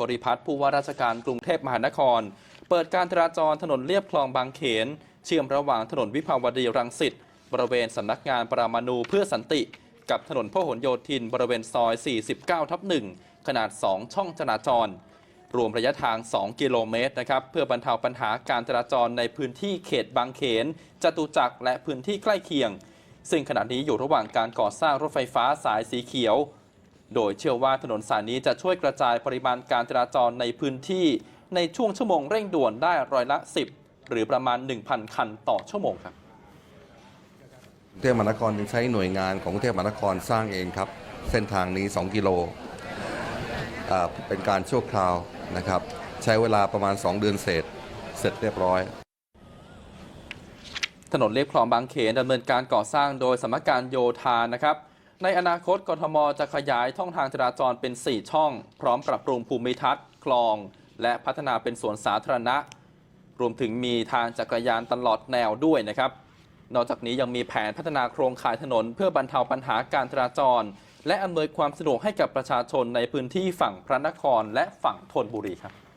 บริพัตรผู้ว่าราชการกรุงเทพมหานคร เปิดการจราจรถนนเลียบคลองบางเขน เชื่อมระหว่างถนนวิภาวดีรังสิตบริเวณสำนักงานปรามาณูเพื่อสันติ กับถนนพหลโยธิน บริเวณซอย 49 ทับ 1 ขนาด 2 ช่องจราจร รวมระยะทาง 2 กิโลเมตรนะครับเพื่อบรรเทาปัญหาการจราจรในพื้นที่เขตบางเขนจตุจักรและพื้นที่ใกล้เคียง ซึ่งขณะนี้อยู่ระหว่างการก่อสร้างรถไฟฟ้าสายสีเขียว โดยเชื่อว่าถนนสายนี้จะช่วยกระจายปริมาณการจราจรในพื้นที่ ในช่วงชั่วโมงเร่งด่วนได้ร้อยละ 10 หรือประมาณ 1,000 คันต่อชั่วโมงครับกรุงเทพมหานครจึงใช้หน่วยงานของกรุงเทพมหานครสร้างเองครับ เส้นทางนี้ 2 กิโลอ่าเป็นการชั่วคราวนะครับ ใช้เวลาประมาณ 2 เดือนเศษ เสร็จเรียบร้อย ถนนเลียบคลองบางเขนดำเนินการก่อสร้างโดยสำนักการโยธานะครับ ในอนาคตกทมจะขยายช่องทางจราจรเป็น 4 ช่อง พร้อมปรับปรุงภูมิทัศน์ คลอง และพัฒนาเป็นสวนสาธารณะ รวมถึงมีทางจักรยานตลอดแนวด้วยนะครับ นอกจากนี้ยังมีแผนพัฒนาโครงข่ายถนน เพื่อบรรเทาปัญหาการจราจร และอำนวยความสะดวกให้กับประชาชนในพื้นที่ฝั่งพระนครและฝั่งธนบุรีครับ